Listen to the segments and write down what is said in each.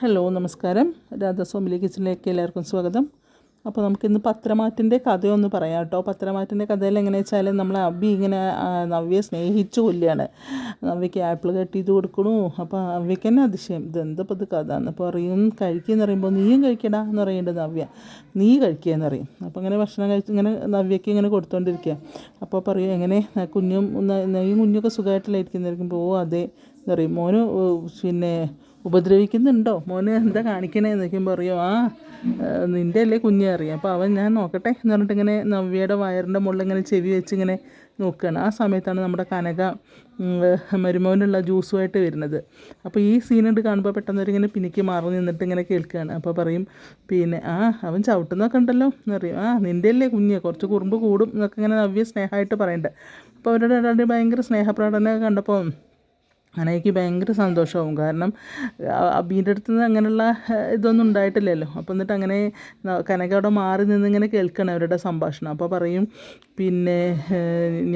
Hello നമസ്കാരം. രാധാസ്വാമിലി കിച്ചണിലേക്ക് എല്ലാവർക്കും സ്വാഗതം. അപ്പോൾ നമുക്കിന്ന് പത്രമാറ്റിന്റെ കഥയൊന്ന് പറയാം കേട്ടോ. പത്രമാറ്റിന്റെ കഥയിൽ എങ്ങനെ വെച്ചാൽ നമ്മൾ അബി ഇങ്ങനെ നവ്യെ സ്നേഹിച്ചു കൊല്ലുകയാണ്. നവ്യക്ക് ആപ്പിൾ കട്ട് ചെയ്ത് കൊടുക്കണു. അപ്പോൾ അവയ്ക്ക് തന്നെ അതിശയം ഇതെന്തപ്പോൾ ഇത് കഥ അപ്പോൾ അറിയും കഴിക്കുകയെന്ന് പറയുമ്പോൾ നീയും കഴിക്കടാ എന്ന് പറയുന്നുണ്ട് നവ്യ. നീ കഴിക്കുകയെന്ന് അറിയും അപ്പോൾ ഇങ്ങനെ ഭക്ഷണം കഴിച്ച് ഇങ്ങനെ നവ്യക്ക് ഇങ്ങനെ കൊടുത്തുകൊണ്ടിരിക്കുക അപ്പോൾ പറയും എങ്ങനെ? കുഞ്ഞും നെയ്യും കുഞ്ഞൊക്കെ സുഖമായിട്ടില്ലായിരിക്കുന്നിരിക്കുമ്പോൾ ഓ അതെ എന്ന് പറയും. മോന് പിന്നെ ഉപദ്രവിക്കുന്നുണ്ടോ? മോനെ എന്താ കാണിക്കണേ എന്നൊക്കെ പറയോ ആ നിന്റെ അല്ലേ കുഞ്ഞെ അറിയാം. അപ്പോൾ അവൻ ഞാൻ നോക്കട്ടെ എന്ന് പറഞ്ഞിട്ട് ഇങ്ങനെ നവ്യയുടെ വയറിന്റെ മുകളിൽ ഇങ്ങനെ ചെവി വെച്ച് ഇങ്ങനെ നോക്കുകയാണ് ആ സമയത്താണ് നമ്മുടെ കനക മരുമോനുള്ള ജ്യൂസുമായിട്ട് വരുന്നത്. അപ്പോൾ ഈ സീനുണ്ട് കാണുമ്പോൾ പെട്ടെന്ന് ഇങ്ങനെ പിന്നിക്ക് മാറി നിന്നിട്ട് ഇങ്ങനെ കേൾക്കുകയാണ് അപ്പോൾ പറയും പിന്നെ ആ അവൻ ചവിട്ടുന്നൊക്കെ ഉണ്ടല്ലോ എന്ന് പറയും. ആ നിന്റെ അല്ലേ കുഞ്ഞ് കുറച്ച് കുറുമ്പ് കൂടും എന്നൊക്കെ ഇങ്ങനെ നവ്യ സ്നേഹമായിട്ട് പറയുന്നുണ്ട് അപ്പോൾ അവരുടെ ഭയങ്കര സ്നേഹപ്രകടനം കണ്ടപ്പോൾ അനയ്ക്ക് ഭയങ്കര സന്തോഷമാവും. കാരണം അബീന്റെ അടുത്ത് നിന്ന് അങ്ങനെയുള്ള ഇതൊന്നും ഉണ്ടായിട്ടില്ലല്ലോ. അപ്പോൾ എന്നിട്ട് അങ്ങനെ കനക അവിടെ മാറി നിന്ന് ഇങ്ങനെ കേൾക്കണം അവരുടെ സംഭാഷണം. അപ്പോൾ പറയും പിന്നെ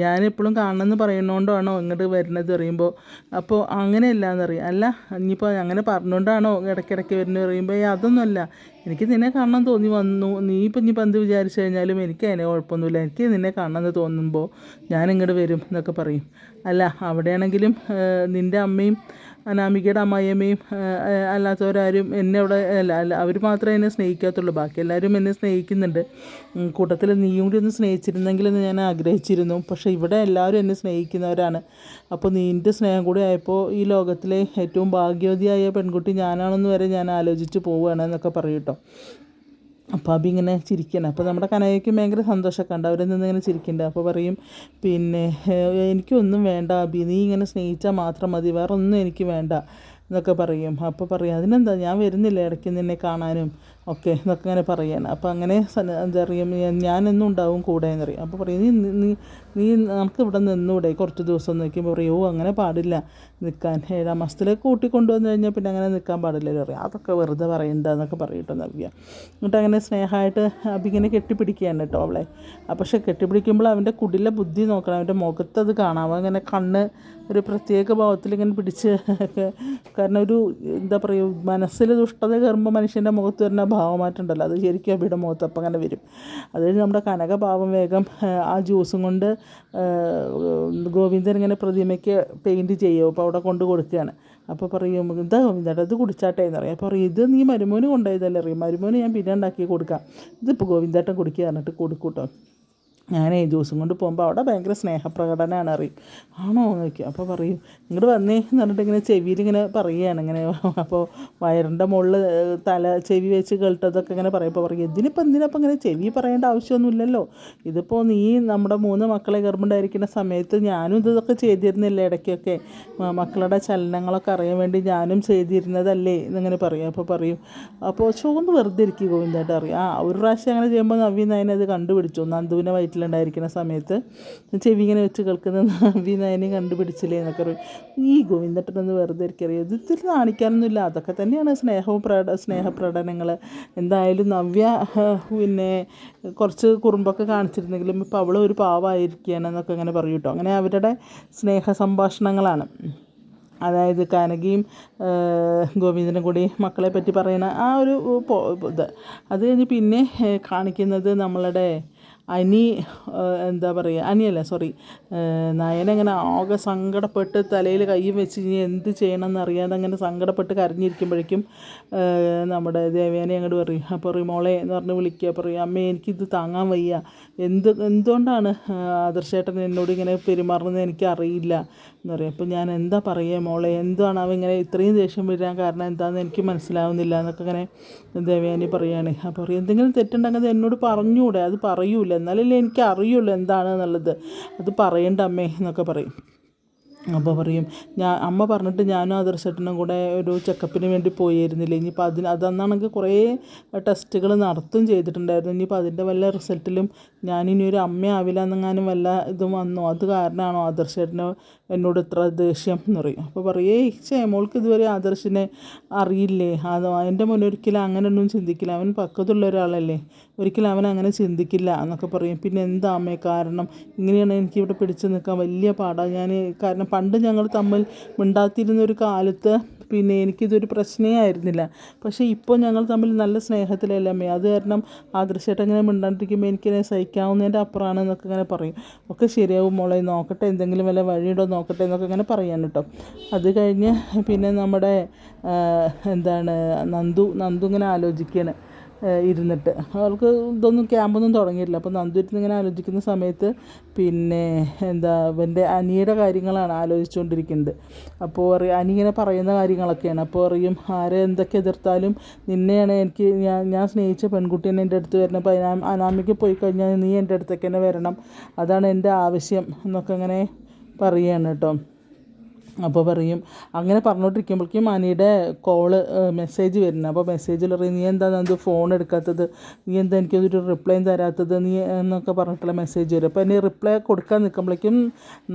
ഞാൻ എപ്പോഴും കാണണമെന്ന് പറയുന്നതുകൊണ്ടാണോ ഇങ്ങോട്ട് വരുന്നത്? പറയുമ്പോൾ അപ്പോൾ അങ്ങനെയല്ല എന്നറിയാം അല്ല ഇനിയിപ്പോൾ അങ്ങനെ പറഞ്ഞുകൊണ്ടാണോ ഇടയ്ക്കിടയ്ക്ക് വരുന്നത്? പറയുമ്പോൾ "ഏയ് അതൊന്നുമല്ല. എനിക്ക് നിന്നെ കാണണം തോന്നി വന്നു. നീ ഇപ്പം ഇനിയിപ്പോൾ എന്ത് വിചാരിച്ചു കഴിഞ്ഞാലും എനിക്ക് അതിനെ കുഴപ്പമൊന്നുമില്ല. എനിക്ക് നിന്നെ കാണണമെന്ന് തോന്നുമ്പോൾ ഞാൻ ഇങ്ങോട്ട് വരും എന്നൊക്കെ പറയും. അല്ല അവിടെയാണെങ്കിലും നിന്റെ അമ്മയും അനാമികയുടെ അമ്മായിയമ്മയും അല്ലാത്തവരാരും എന്നെ അവിടെ അല്ല അല്ല അവർ മാത്രമേ എന്നെ സ്നേഹിക്കാത്തുള്ളൂ. ബാക്കി എല്ലാവരും എന്നെ സ്നേഹിക്കുന്നുണ്ട്. കൂട്ടത്തിൽ നീയും കൂടി ഒന്ന് സ്നേഹിച്ചിരുന്നെങ്കിൽ എന്ന് ഞാൻ ആഗ്രഹിച്ചിരുന്നു. പക്ഷേ ഇവിടെ എല്ലാവരും എന്നെ സ്നേഹിക്കുന്നവരാണ്. അപ്പോൾ നിന്റെ സ്നേഹം കൂടി ആയപ്പോൾ ഈ ലോകത്തിലെ ഏറ്റവും ഭാഗ്യവതിയായ പെൺകുട്ടി ഞാനാണെന്ന് വരെ ഞാൻ ആലോചിച്ച് പോവുകയാണ് എന്നൊക്കെ പറയും അപ്പോൾ അബി ഇങ്ങനെ ചിരിക്കണം. അപ്പോൾ നമ്മുടെ കനയ്ക്ക് ഭയങ്കര സന്തോഷമൊക്കെ ഉണ്ട് അവരിൽ നിന്ന് ഇങ്ങനെ ചിരിക്കുന്നുണ്ട്. അപ്പോൾ പറയും പിന്നെ "ഏഹ്, എനിക്കൊന്നും വേണ്ട അബി. നീ ഇങ്ങനെ സ്നേഹിച്ചാൽ മാത്രം മതി. വേറെ ഒന്നും എനിക്ക് വേണ്ട. എന്നൊക്കെ പറയും. അപ്പോൾ പറയും അതിനെന്താ? ഞാൻ വരുന്നില്ല ഇടയ്ക്ക് നിന്നെ കാണാനും. ഒക്കെ എന്നൊക്കെ ഇങ്ങനെ പറയാണ് അപ്പോൾ അങ്ങനെ എന്താ പറയുക ഞാനെന്നും ഉണ്ടാവും കൂടെ എന്നറിയാം അപ്പോൾ പറയും നീ നീ നീ നമുക്ക് ഇവിടെ നിന്നൂടെ കുറച്ച് ദിവസം നിൽക്കുമ്പോൾ പറയും ഓ അങ്ങനെ പാടില്ല. നിൽക്കാൻ ഏഴാം മാസത്തിലേക്ക് കൂട്ടി കൊണ്ടുവന്ന് കഴിഞ്ഞാൽ പിന്നെ അങ്ങനെ നിൽക്കാൻ പാടില്ലല്ലോ. പറയും അതൊക്കെ വെറുതെ പറയണ്ടെന്നൊക്കെ പറയട്ടോ നവ്യ. എന്നിട്ട് അങ്ങനെ സ്നേഹമായിട്ട് അബിങ്ങനെ കെട്ടിപ്പിടിക്കുകയാണ് കേട്ടോ അവളെ. പക്ഷെ കെട്ടിപ്പിടിക്കുമ്പോൾ അവന്റെ കുടിലെ ബുദ്ധി നോക്കണം അവന്റെ മുഖത്ത് അത് കാണാം അങ്ങനെ കണ്ണ് ഒരു പ്രത്യേക ഭാവത്തിൽ ഇങ്ങനെ പിടിച്ച് കാരണം ഒരു എന്താ പറയുക മനസ്സിൽ ദുഷ്ടത കയറുമ്പോൾ മനുഷ്യന്റെ മുഖത്ത് വരുന്ന ഭാവമാറ്റം ഉണ്ടല്ലോ അത് ശരിക്കും അബിയുടെ മുഖത്തപ്പം അങ്ങനെ വരും. അത് നമ്മുടെ കനകഭാവം വേഗം ആ, ജ്യൂസും കൊണ്ട് ഗോവിന്ദൻ ഇങ്ങനെ പ്രതിമയ്ക്ക് പെയിന്റ് ചെയ്യും. അപ്പോൾ അവിടെ കൊണ്ട് കൊടുക്കുകയാണ്. അപ്പോൾ പറയും എന്താ ഗോവിന്ദേട്ടാ ഇത് കുടിച്ചാട്ടെ എന്ന് പറയും. അപ്പോൾ പറയും ഇത് നീ മരുമോന് കൊണ്ടുപോയതല്ലേ? അറിയും മരുമോന് ഞാൻ പിന്നെ ഉണ്ടാക്കി കൊടുക്കാം. ഇതിപ്പോൾ ഗോവിന്ദേട്ടൻ കുടിക്കുക പറഞ്ഞിട്ട് കൊടുക്കൂട്ടോ ഞാനേ ജ്യൂസും കൊണ്ട് പോകുമ്പോൾ അവിടെ ഭയങ്കര സ്നേഹപ്രകടനമാണ് അറിയും. ആണോ എന്ന് അപ്പോൾ പറയും ഇങ്ങോട്ട് വന്നേ എന്ന് പറഞ്ഞിട്ട് ഇങ്ങനെ ചെവിയിൽ ഇങ്ങനെ പറയുകയാണ്. ഇങ്ങനെ അപ്പോൾ വയറിന്റെ മുകളിൽ തല ചെവി വെച്ച് കേട്ടതൊക്കെ ഇങ്ങനെ പറയും. അപ്പോൾ പറയും ഇതിനിപ്പോൾ എന്തിനപ്പോൾ ഇങ്ങനെ ചെവി പറയേണ്ട ആവശ്യമൊന്നുമില്ലല്ലോ? ഇതിപ്പോൾ നീ നമ്മുടെ മൂന്ന് മക്കളെ ഗർഭമുണ്ടായിരിക്കുന്ന സമയത്ത് ഞാനും ഇതൊക്കെ ചെയ്തിരുന്നില്ല ഇടയ്ക്കൊക്കെ? മക്കളുടെ ചലനങ്ങളൊക്കെ അറിയാൻ വേണ്ടി ഞാനും ചെയ്തിരുന്നതല്ലേ? എന്നിങ്ങനെ പറയും. അപ്പോൾ പറയും അപ്പോൾ ചോന്ന് വെറുതെ ഇരിക്കും ഗോവിന്ദേട്ട അറിയാം ആ ഒരു പ്രാവശ്യം അങ്ങനെ ചെയ്യുമ്പോൾ നവീൻ അതിനത് അത് കണ്ടുപിടിച്ചു. നന്ദുവിനെ വയറ്റിലുണ്ടായിരിക്കുന്ന സമയത്ത് ചെവി ഇങ്ങനെ വെച്ച് കേൾക്കുന്ന നാവി നയനെ കണ്ടുപിടിച്ചില്ലേ എന്നൊക്കെ പറയും. ഈ ഗോവിന്ദട്ടനെന്ന് വെറുതെ അറിയാം ഇത് ഇത്തിരി കാണിക്കാനൊന്നുമില്ല അതൊക്കെ തന്നെയാണ് സ്നേഹവും പ്രകട സ്നേഹപ്രകടനങ്ങൾ എന്തായാലും നവ്യ പിന്നെ കുറച്ച് കുറുമ്പൊക്കെ കാണിച്ചിരുന്നെങ്കിലും ഇപ്പോൾ അവൾ ഒരു പാവമായിരിക്കുകയാണ് എന്നൊക്കെ അങ്ങനെ പറയും കേട്ടോ. അങ്ങനെ അവരുടെ സ്നേഹ സംഭാഷണങ്ങളാണ്. അതായത് കനകയും ഗോവിന്ദനും കൂടി മക്കളെ പറ്റി പറയുന്ന ആ ഒരു ഇത്. അത് കഴിഞ്ഞ് പിന്നെ കാണിക്കുന്നത് നമ്മളുടെ അനി എന്താ പറയുക അനിയല്ല സോറി നയനങ്ങനെ ആകെ സങ്കടപ്പെട്ട് തലയിൽ കൈയും വെച്ച് ഇനി എന്ത് ചെയ്യണമെന്ന് അറിയാതെ അങ്ങനെ സങ്കടപ്പെട്ട് കരഞ്ഞിരിക്കുമ്പോഴേക്കും നമ്മുടെ ദേവേനെ അങ്ങോട്ട് പറയും അപ്പോൾ പറയും മോളെ എന്ന് പറഞ്ഞ് വിളിക്കുക പറയും അമ്മേ എനിക്കിത് താങ്ങാൻ വയ്യ. എന്ത് എന്തുകൊണ്ടാണ് ആദർശേട്ടൻ എന്നോട് ഇങ്ങനെ പെരുമാറുന്നത് എനിക്ക് അറിയില്ല എന്ന് പറയും. അപ്പോൾ ഞാൻ എന്താ പറയുക മോളെ എന്താണ് അവൻ ഇങ്ങനെ ഇത്രയും ദേഷ്യം വരാൻ കാരണം എന്താണെന്ന് എനിക്ക് മനസ്സിലാവുന്നില്ല എന്നൊക്കെ ഇങ്ങനെ ദേവയാനി പറയുകയാണ്. അപ്പോൾ പറയും എന്തെങ്കിലും തെറ്റുണ്ടെങ്കിൽ അത് എന്നോട് പറഞ്ഞുകൂടെ? അത് പറയൂല. എന്നാലല്ലേ എനിക്ക് അറിയുള്ളൂ എന്താണ് എന്നുള്ളത്. അത് പറയണ്ട അമ്മേ എന്നൊക്കെ പറയും. അപ്പോൾ പറയും ഞാൻ അമ്മ പറഞ്ഞിട്ട് ഞാനും ആദർശേട്ടനും കൂടെ ഒരു ചെക്കപ്പിന് വേണ്ടി പോയിരുന്നില്ല. ഇനിയിപ്പോൾ അതിന് അതന്നാണെങ്കിൽ കുറേ ടെസ്റ്റുകൾ നടത്തും ചെയ്തിട്ടുണ്ടായിരുന്നു. ഇനിയിപ്പോൾ അതിന്റെ വല്ല റിസൾട്ടിലും ഞാനിനി ഒരു അമ്മയാവില്ല എന്നെങ്ങാനും വല്ല ഇതും വന്നു? അത് കാരണമാണോ ആദർശേട്ടന് എന്നോട് ഇത്ര ദേഷ്യം എന്ന് പറയും. അപ്പോൾ പറയേ ഇച്ചേ മോൾക്ക് ഇതുവരെ ആദർശിനെ അറിയില്ലേ? അത് എന്റെ മുന്നൊരിക്കലും അങ്ങനെയൊന്നും ചിന്തിക്കില്ല. അവൻ പക്കത്തുള്ള ഒരാളല്ലേ? ഒരിക്കലും അവൻ അങ്ങനെ ചിന്തിക്കില്ല എന്നൊക്കെ പറയും. പിന്നെ എന്താ അമ്മേ കാരണം? ഇങ്ങനെയാണ് എനിക്കിവിടെ പിടിച്ചു നിൽക്കാൻ വലിയ പാടാണ് ഞാൻ കാരണം പണ്ട് ഞങ്ങൾ തമ്മിൽ മിണ്ടാത്തിരുന്ന ഒരു കാലത്ത് പിന്നെ എനിക്കിതൊരു പ്രശ്നമേ ആയിരുന്നില്ല. പക്ഷേ ഇപ്പോൾ ഞങ്ങൾ തമ്മിൽ നല്ല സ്നേഹത്തിലല്ലേ അമ്മേ? അത് കാരണം ആദർശമായിട്ട് അങ്ങനെ മിണ്ടാണ്ടിരിക്കുമ്പോൾ എനിക്കിങ്ങനെ സഹിക്കാവുന്നതിന്റെ അപ്പുറമാണ് എന്നൊക്കെ ഇങ്ങനെ പറയും. ഒക്കെ ശരിയാവും മോളെ നോക്കട്ടെ എന്തെങ്കിലും വല്ല വഴിയുണ്ടോ നോക്കട്ടെ എന്നൊക്കെ ഇങ്ങനെ പറയാൻ കേട്ടോ. അത് കഴിഞ്ഞ് പിന്നെ നമ്മുടെ എന്താണ് നന്ദു നന്ദു ഇങ്ങനെ ആലോചിക്കുകയാണ്. ഇരുന്നിട്ട്. അവൾക്ക് ഇതൊന്നും ക്യാമ്പൊന്നും തുടങ്ങിയിട്ടില്ല. അപ്പോൾ നന്ദു ഇരുന്ന് ഇങ്ങനെ ആലോചിക്കുന്ന സമയത്ത് പിന്നെ എന്താ അവന്റെ അനിയുടെ കാര്യങ്ങളാണ് ആലോചിച്ചുകൊണ്ടിരിക്കുന്നത്. അപ്പോൾ അനി ഇങ്ങനെ പറയുന്ന കാര്യങ്ങളൊക്കെയാണ്. അപ്പോൾ പറയും ആരെ എന്തൊക്കെ എതിർത്താലും നിന്നെയാണ് എനിക്ക് ഞാൻ ഞാൻ സ്നേഹിച്ച പെൺകുട്ടീനെ എന്റെ അടുത്ത് വരണം. അപ്പോൾ അനാ അനാമിക്ക് പോയി കഴിഞ്ഞാൽ നീ എന്റെ അടുത്തേക്ക് തന്നെ വരണം. അതാണ് എന്റെ ആവശ്യം എന്നൊക്കെ അങ്ങനെ പറയുകയാണ് കേട്ടോ. അപ്പോൾ പറയും അങ്ങനെ പറഞ്ഞുകൊണ്ടിരിക്കുമ്പോഴേക്കും അനിയുടെ കോൾ മെസ്സേജ് വരുന്നത് അപ്പോൾ മെസ്സേജിൽ പറയും നീ എന്താ നന്ദു ഫോൺ എടുക്കാത്തത്? നീ എന്താ എനിക്കൊരു റിപ്ലൈ തരാത്തത്? നീ എന്നൊക്കെ പറഞ്ഞിട്ടുള്ള മെസ്സേജ് വരും. അപ്പോൾ ഇനി റിപ്ലൈ കൊടുക്കാൻ നിൽക്കുമ്പോഴേക്കും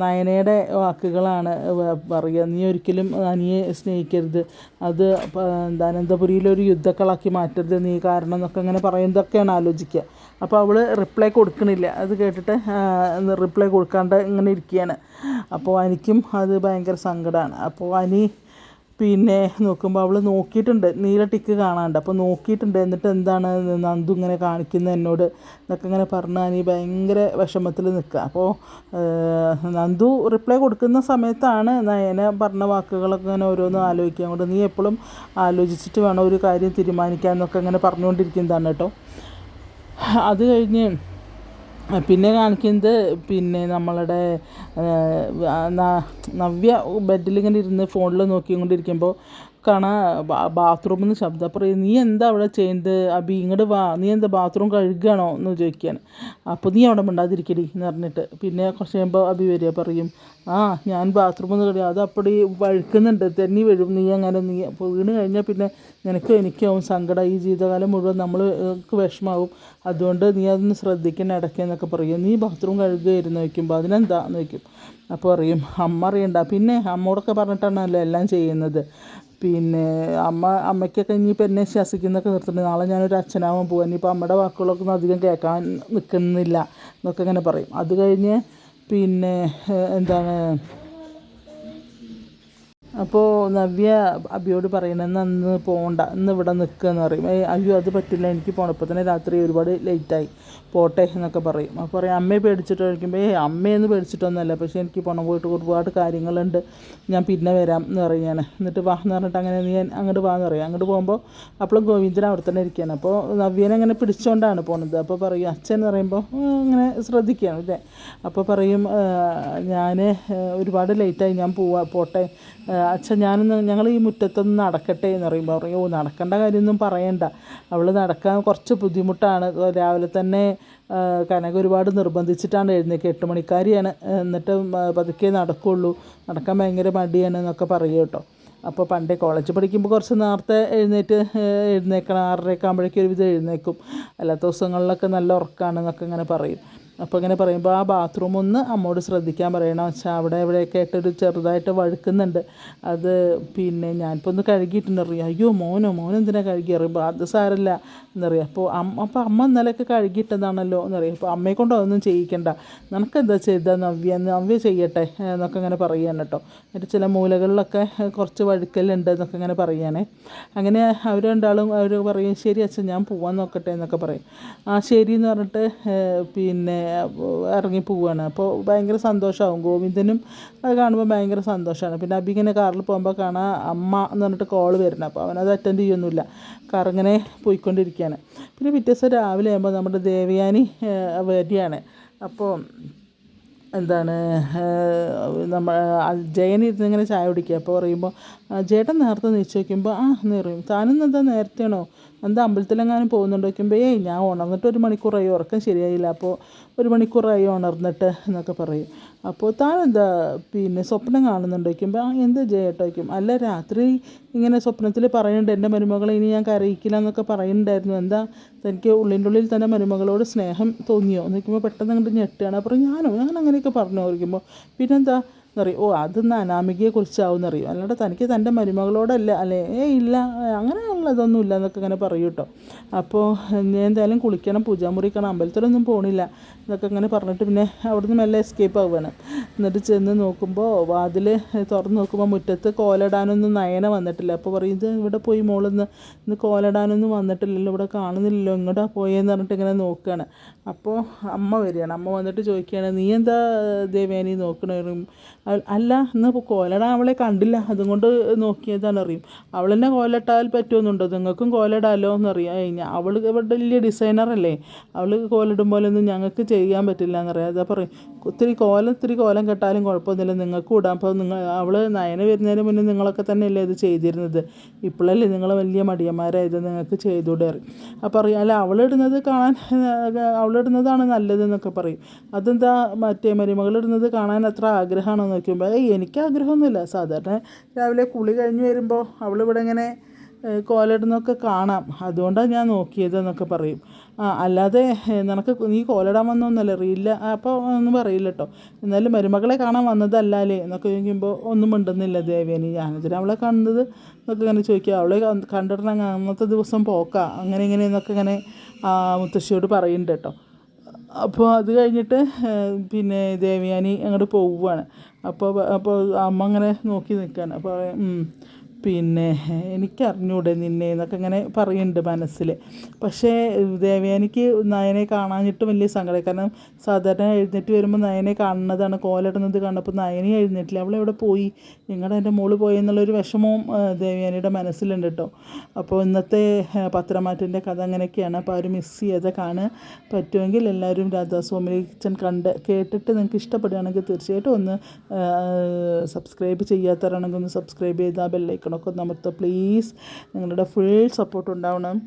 നയനയുടെ വാക്കുകളാണ് പറയുക. നീ ഒരിക്കലും അനിയെ സ്നേഹിക്കരുത്. അത് അനന്തപുരിയിലൊരു യുദ്ധക്കളാക്കി മാറ്റരുത്. നീ കാരണം എന്നൊക്കെ അങ്ങനെ പറയുന്നതൊക്കെയാണ് ആലോചിക്കുക. അപ്പോൾ അവൾ റിപ്ലൈ കൊടുക്കണില്ല. അത് കേട്ടിട്ട് റിപ്ലൈ കൊടുക്കാണ്ട് ഇങ്ങനെ ഇരിക്കുകയാണ്. അപ്പോൾ എനിക്കും അത് ഭയങ്കര സങ്കടമാണ് അപ്പോൾ അനി പിന്നെ നോക്കുമ്പോൾ അവൾ നോക്കിയിട്ടുണ്ട്. നീല ടിക്ക് കാണാണ്ട്. അപ്പോൾ നോക്കിയിട്ടുണ്ട്. എന്നിട്ട് എന്താണ് നന്ദു ഇങ്ങനെ കാണിക്കുന്നത് എന്നോട് എന്നൊക്കെ ഇങ്ങനെ പറഞ്ഞാൽ അനി ഭയങ്കര വിഷമത്തിൽ നിൽക്കുക. അപ്പോൾ നന്ദു റിപ്ലൈ കൊടുക്കുന്ന സമയത്താണ് നയന പറഞ്ഞ വാക്കുകളൊക്കെ ഇങ്ങനെ ഓരോന്നും ആലോചിക്കുക. കൊണ്ട് നീ എപ്പോഴും ആലോചിച്ചിട്ട് വേണം ഒരു കാര്യം തീരുമാനിക്കാൻ എന്നൊക്കെ ഇങ്ങനെ പറഞ്ഞുകൊണ്ടിരിക്കുന്നതാണ് കേട്ടോ. അത് കഴിഞ്ഞ് പിന്നെ കാണിക്കുന്നത് പിന്നെ നമ്മളുടെ നവ്യ ബെഡിലിങ്ങനെ ഇരുന്ന് ഫോണിൽ നോക്കിക്കൊണ്ടിരിക്കുമ്പോൾ കാണാം ബാത്റൂമിൽ നിന്ന് ശബ്ദം പറയും, നീ എന്താ അവിടെ ചെയ്യുന്നത് അബി ഇങ്ങോട്ട് വാ. നീ എന്താ ബാത്റൂം കഴുകുകയാണോ എന്ന് ചോദിക്കുകയാണ് അപ്പോൾ നീ അവിടെ മിണ്ടാതിരിക്കടി എന്ന് പറഞ്ഞിട്ട് പിന്നെ കുറച്ച് കഴിയുമ്പോൾ അബി വരിക പറയും ആ ഞാൻ ബാത്റൂമിൽ നിന്ന് കഴിയും അത് അപ്പടി വഴുക്കുന്നുണ്ട്. തെന്നി വീഴും. നീ അങ്ങനെ നീ അപ്പോൾ വീണ് കഴിഞ്ഞാൽ പിന്നെ നിനക്കും എനിക്കാവും. സങ്കടം. ഈ ജീവിതകാലം മുഴുവൻ നമ്മൾ വിഷമാവും. അതുകൊണ്ട് നീ അതൊന്ന് ശ്രദ്ധിക്കണം ഇടയ്ക്കെന്നൊക്കെ പറയും. നീ ബാത്റൂം കഴുകുകയായിരുന്നു വയ്ക്കുമ്പോൾ അതിനെന്താ? എന്ന് വയ്ക്കും അപ്പോൾ പറയും അമ്മ അറിയണ്ട. പിന്നെ അമ്മോടൊക്കെ പറഞ്ഞിട്ടാണല്ലോ എല്ലാം ചെയ്യുന്നത്. പിന്നെ അമ്മ അമ്മയ്ക്കൊക്കെ ഇനിയിപ്പോൾ എന്നെ ശ്വസിക്കുന്നൊക്കെ നിർത്തുന്നുണ്ട്. നാളെ ഞാനൊരു അച്ഛനാവാൻ പോകാൻ ഇനിയിപ്പോൾ അമ്മയുടെ വാക്കുകളൊക്കെ അധികം കേൾക്കാൻ നിൽക്കുന്നില്ല എന്നൊക്കെ ഇങ്ങനെ പറയും. അത് കഴിഞ്ഞ് പിന്നെ എന്താണ്? അപ്പോൾ നവ്യ അബിയോട് പറയണമെന്ന് അന്ന് പോകണ്ട ഇന്ന് ഇവിടെ നിൽക്കുക എന്ന് പറയും. അയ്യോ അത് പറ്റില്ല. എനിക്ക് പോകണം ഇപ്പോൾ തന്നെ രാത്രി ഒരുപാട് ലേറ്റായി പോട്ടെ എന്നൊക്കെ പറയും. അപ്പോൾ പറയും അമ്മയെ പേടിച്ചിട്ട് കഴിക്കുമ്പോൾ അമ്മയെന്ന് പേടിച്ചിട്ടൊന്നുമല്ല. പക്ഷേ എനിക്ക് പണം പോയിട്ട് ഒരുപാട് കാര്യങ്ങളുണ്ട്. ഞാൻ പിന്നെ വരാം എന്ന് പറയും ഞാൻ എന്നിട്ട് വാ എന്ന് പറഞ്ഞിട്ട് അങ്ങനെ നീ അങ്ങോട്ട് വാ എന്ന് പറയും. അങ്ങോട്ട് പോകുമ്പോൾ അപ്പോഴും ഗോവിന്ദൻ അവിടെ തന്നെ ഇരിക്കുകയാണ് അപ്പോൾ നവ്യനെ അങ്ങനെ പിടിച്ചുകൊണ്ടാണ് പോണത്. അപ്പോൾ പറയും അച്ഛൻ എന്ന് പറയുമ്പോൾ അങ്ങനെ ശ്രദ്ധിക്കുകയാണ് അല്ലേ? അപ്പോൾ പറയും ഞാൻ ഒരുപാട് ലേറ്റായി ഞാൻ പോവാ പോട്ടെ. അച്ഛൻ ഞാനൊന്ന് ഞങ്ങൾ ഈ മുറ്റത്തൊന്ന് നടക്കട്ടെ എന്ന് പറയുമ്പോൾ പറയും. ഓ നടക്കേണ്ട കാര്യമൊന്നും പറയണ്ട. അവൾ നടക്കാൻ കുറച്ച് ബുദ്ധിമുട്ടാണ്. രാവിലെ തന്നെ കനക ഒരുപാട് നിർബന്ധിച്ചിട്ടാണ് എഴുന്നേക്കുക എട്ട് മണിക്കാരിയാണ്. എന്നിട്ട് പതുക്കെ നടക്കുള്ളൂ. നടക്കാൻ ഭയങ്കര മടിയാണ് എന്നൊക്കെ പറയും കേട്ടോ. അപ്പോൾ പണ്ടേ കോളേജ് പഠിക്കുമ്പോൾ കുറച്ച് നേരത്തെ എഴുന്നേറ്റ് എഴുന്നേക്കണം. ആറരയൊക്കെ ആകുമ്പോഴേക്കും ഒരുവിധം എഴുന്നേക്കും. അല്ലാത്ത ദിവസങ്ങളിലൊക്കെ നല്ല ഉറക്കമാണെന്നൊക്കെ ഇങ്ങനെ പറയും. അപ്പോൾ ഇങ്ങനെ പറയുമ്പോൾ ആ ബാത്റൂം ഒന്ന് അമ്മോട് ശ്രദ്ധിക്കാൻ പറയണം. വെച്ചാൽ അവിടെ എവിടെയൊക്കെ ആയിട്ടൊരു ചെറുതായിട്ട് വഴുക്കുന്നുണ്ട്. അത് പിന്നെ ഞാനിപ്പോൾ ഒന്ന് കഴുകിയിട്ടുണ്ട്. അറിയാം അയ്യോ മോനോ മോൻ എന്തിനാണ് കഴുകി അറിയുമ്പോൾ അത് സാരമില്ല എന്നറിയാം അപ്പോൾ അമ്മ അപ്പോൾ അമ്മ ഇന്നലെയൊക്കെ കഴുകിയിട്ടതാണല്ലോ എന്നറിയാം അപ്പോൾ അമ്മയെ കൊണ്ട് അതൊന്നും ചെയ്യിക്കണ്ട. നിനക്കെന്താ ചെയ്താൽ നവ്യ നവ്യ ചെയ്യട്ടെ എന്നൊക്കെ ഇങ്ങനെ പറയാൻ കേട്ടോ. എന്നിട്ട് ചില മൂലകളിലൊക്കെ കുറച്ച് വഴുക്കലുണ്ട് എന്നൊക്കെ ഇങ്ങനെ പറയാനേ അങ്ങനെ അവർ രണ്ടാളും അവർ പറയും ശരി അച്ഛൻ ഞാൻ പോവാൻ നോക്കട്ടെ എന്നൊക്കെ പറയും. ആ ശരി എന്ന് പറഞ്ഞിട്ട് പിന്നെ ഇറങ്ങി പോവുകയാണ് അപ്പോൾ ഭയങ്കര സന്തോഷമാവും. ഗോവിന്ദനും അത് കാണുമ്പോൾ ഭയങ്കര സന്തോഷമാണ്. പിന്നെ അബി ഇങ്ങനെ കാറിൽ പോകുമ്പോൾ കാണാൻ അമ്മ എന്ന് പറഞ്ഞിട്ട് കോൾ വരുന്നത്. അപ്പോൾ അവനത് അറ്റൻഡ് ചെയ്യൊന്നുമില്ല കാറങ്ങനെ പോയിക്കൊണ്ടിരിക്കുകയാണ്. പിന്നെ പിറ്റേ ദിവസം രാവിലെ ആകുമ്പോൾ നമ്മുടെ ദേവയാനി വരികയാണ്. അപ്പോൾ എന്താണ് നമ്മൾ ജയനിരുന്ന് ഇങ്ങനെ ചായ കുടിക്കുക. അപ്പോൾ പറയുമ്പോൾ ചേട്ടൻ നേരത്തെ നീച്ച് വയ്ക്കുമ്പോൾ ആ എന്ന് പറയും എന്താ നേരത്തെയാണോ? എന്താ അമ്പലത്തിലെങ്ങാനും പോകുന്നുണ്ടോ? വയ്ക്കുമ്പോൾ ഏയ് ഞാൻ ഉണർന്നിട്ട് ഒരു മണിക്കൂറായി ഉറക്കം ശരിയായില്ല. അപ്പോൾ ഒരു മണിക്കൂറായി ഉണർന്നിട്ട് എന്നൊക്കെ പറയും. അപ്പോൾ താൻ എന്താ പിന്നെ സ്വപ്നം കാണുന്നുണ്ട് വയ്ക്കുമ്പോൾ എന്ത് വയ്ക്കും അല്ല രാത്രി ഇങ്ങനെ സ്വപ്നത്തിൽ പറയുന്നുണ്ട് എന്റെ മരുമകളെ ഇനി ഞാൻ കരയിക്കില്ല എന്നൊക്കെ പറയുന്നുണ്ടായിരുന്നു. എന്താ തനിക്ക് ഉള്ളിന്റെ ഉള്ളിൽ തന്നെ മരുമകളോട് സ്നേഹം തോന്നിയോ? എന്ന് വയ്ക്കുമ്പോൾ പെട്ടെന്ന് അങ്ങോട്ട് ഞെട്ടുകയാണ്. അപ്പോൾ ഞാനോ? ഞാൻ അങ്ങനെയൊക്കെ പറഞ്ഞു ഓർക്കുമ്പോൾ പിന്നെന്താ എന്നറിയും. ഓ അതൊന്ന് അനാമികയെക്കുറിച്ചാവും അറിയും അല്ലാണ്ട് തനിക്ക് തന്റെ മരുമകളോടല്ല അല്ലേ? ഏ ഇല്ല. അങ്ങനെയുള്ളതൊന്നും ഇല്ല എന്നൊക്കെ ഇങ്ങനെ പറയും കേട്ടോ. അപ്പോൾ ഞാൻ എന്തായാലും കുളിക്കണം പൂജാമുറി അമ്പലത്തിലൊന്നും പോണില്ല എന്നൊക്കെ ഇങ്ങനെ പറഞ്ഞിട്ട് പിന്നെ അവിടുന്ന് മെല്ലെ എസ്കേപ്പ് ആവുകയാണ് എന്നിട്ട് ചെന്ന് നോക്കുമ്പോൾ വാതിൽ തുറന്ന് നോക്കുമ്പോൾ മുറ്റത്ത് കോലടാനൊന്നും നയന വന്നിട്ടില്ല. അപ്പോൾ പറയും ഇവിടെ പോയി മോളിന്ന് ഇന്ന്? കോലടാനൊന്നും വന്നിട്ടില്ലല്ലോ ഇവിടെ കാണുന്നില്ലല്ലോ. എങ്ങോട്ടാ പോയെന്ന് പറഞ്ഞിട്ട് ഇങ്ങനെ നോക്കുകയാണ് അപ്പോൾ അമ്മ വരികയാണ്. അമ്മ വന്നിട്ട് ചോദിക്കുകയാണ് നീ എന്താ ദേവേനി നോക്കണേ? അല്ല ഇന്ന് കോലടാൻ അവളെ കണ്ടില്ല. അതുകൊണ്ട് നോക്കിയതാണ് അറിയും. അവൾ തന്നെ കോലിട്ടാൽ പറ്റുമെന്നുണ്ടോ? നിങ്ങൾക്കും കോലിടാലോ എന്നറിയാം. കഴിഞ്ഞാൽ അവൾ വലിയ ഡിസൈനറല്ലേ അവൾ കോലിടും പോലെ ഒന്നും ഞങ്ങൾക്ക് ചെയ്യാൻ പറ്റില്ല എന്നറിയാം. അതാ പറയും. ഒത്തിരി കോലം ഒത്തിരി കോലം കെട്ടാലും കുഴപ്പമൊന്നുമില്ല. നിങ്ങൾക്കും ഇടാം അപ്പോൾ നിങ്ങൾ അവൾ നയന വരുന്നതിന് മുന്നേ നിങ്ങളൊക്കെ തന്നെയല്ലേ ഇത് ചെയ്തിരുന്നത്? ഇപ്പോഴല്ലേ നിങ്ങൾ വലിയ മടിയന്മാരായത് നിങ്ങൾക്ക് ചെയ്തുകൂടെ അപ്പോൾ അറിയാം അല്ല അവളിടുന്നത് കാണാൻ അവളിടുന്നതാണ് നല്ലതെന്നൊക്കെ പറയും. അതെന്താ മറ്റേ മരുമകളിടുന്നത് കാണാൻ അത്ര ആഗ്രഹമാണോ നോക്കുമ്പോൾ എനിക്ക് ആഗ്രഹമൊന്നുമില്ല സാധാരണ രാവിലെ കുളി കഴിഞ്ഞ് വരുമ്പോൾ അവളിവിടെ ഇങ്ങനെ കോലിടുന്നൊക്കെ കാണാം. അതുകൊണ്ടാണ് ഞാൻ നോക്കിയതെന്നൊക്കെ പറയും. ആ അല്ലാതെ നിനക്ക് നീ കോലിടാൻ വന്നൊന്നുമല്ല. അറിയില്ല അപ്പോൾ ഒന്നും പറയില്ല കേട്ടോ എന്നാലും മരുമകളെ കാണാൻ വന്നതല്ലേ എന്നൊക്കെ ചോദിക്കുമ്പോൾ ഒന്നും മിണ്ടുന്നില്ല ദേവേനി ഞാനെന്തിനാ അവളെ കണ്ടത്? എന്നൊക്കെ ഇങ്ങനെ ചോദിക്കുക. അവളെ കണ്ടിടണം. അന്നത്തെ ദിവസം പോക്കാം. അങ്ങനെ ഇങ്ങനെ എന്നൊക്കെ ഇങ്ങനെ മുത്തശ്ശിയോട് പറയുന്നുണ്ട് കേട്ടോ അപ്പോൾ അത് കഴിഞ്ഞിട്ട് പിന്നെ ദേവയാനി അങ്ങോട്ട് പോവുകയാണ് അപ്പോൾ അപ്പോൾ അമ്മ അങ്ങനെ നോക്കി നിൽക്കുകയാണ്. അപ്പോൾ പിന്നെ എനിക്കറിഞ്ഞൂടെ നിന്നെ എന്നൊക്കെ ഇങ്ങനെ പറയുന്നുണ്ട് മനസ്സിൽ. പക്ഷേ ദേവയാനിക്ക് നയനെ കാണാഞ്ഞിട്ട് വലിയ സങ്കടം. കാരണം സാധാരണ എഴുന്നേറ്റ് വരുമ്പോൾ നയനെ കാണുന്നതാണ് കോലിടുന്നത് കണ്ടപ്പോൾ നയനെ എഴുന്നേറ്റില്ല. അവളെവിടെ പോയി? നിങ്ങളുടെ എന്റെ മോൾ പോയി എന്നുള്ളൊരു വിഷമവും ദേവിയാനിയുടെ മനസ്സിലുണ്ട് കേട്ടോ അപ്പോൾ ഇന്നത്തെ പത്രമാറ്റിന്റെ കഥ അങ്ങനെയൊക്കെയാണ്. അപ്പോൾ ആരും മിസ് കാണാൻ പറ്റുമെങ്കിൽ എല്ലാവരും രാധാസ്വാമി കിച്ചൻ കണ്ട് കേട്ടിട്ട് നിങ്ങൾക്ക് ഇഷ്ടപ്പെടുകയാണെങ്കിൽ തീർച്ചയായിട്ടും ഒന്ന് സബ്സ്ക്രൈബ് ചെയ്യാത്തവരാണെങ്കിൽ ഒന്ന് സബ്സ്ക്രൈബ് ചെയ്താൽ ബെല്ലൈക്കണൊക്കെ ഒന്ന് അമർത്തുക പ്ലീസ് നിങ്ങളുടെ ഫുൾ സപ്പോർട്ട് ഉണ്ടാവണം.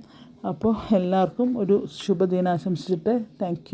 അപ്പോൾ എല്ലാവർക്കും ഒരു ശുഭദിനം ആശംസിച്ചിട്ട് താങ്ക്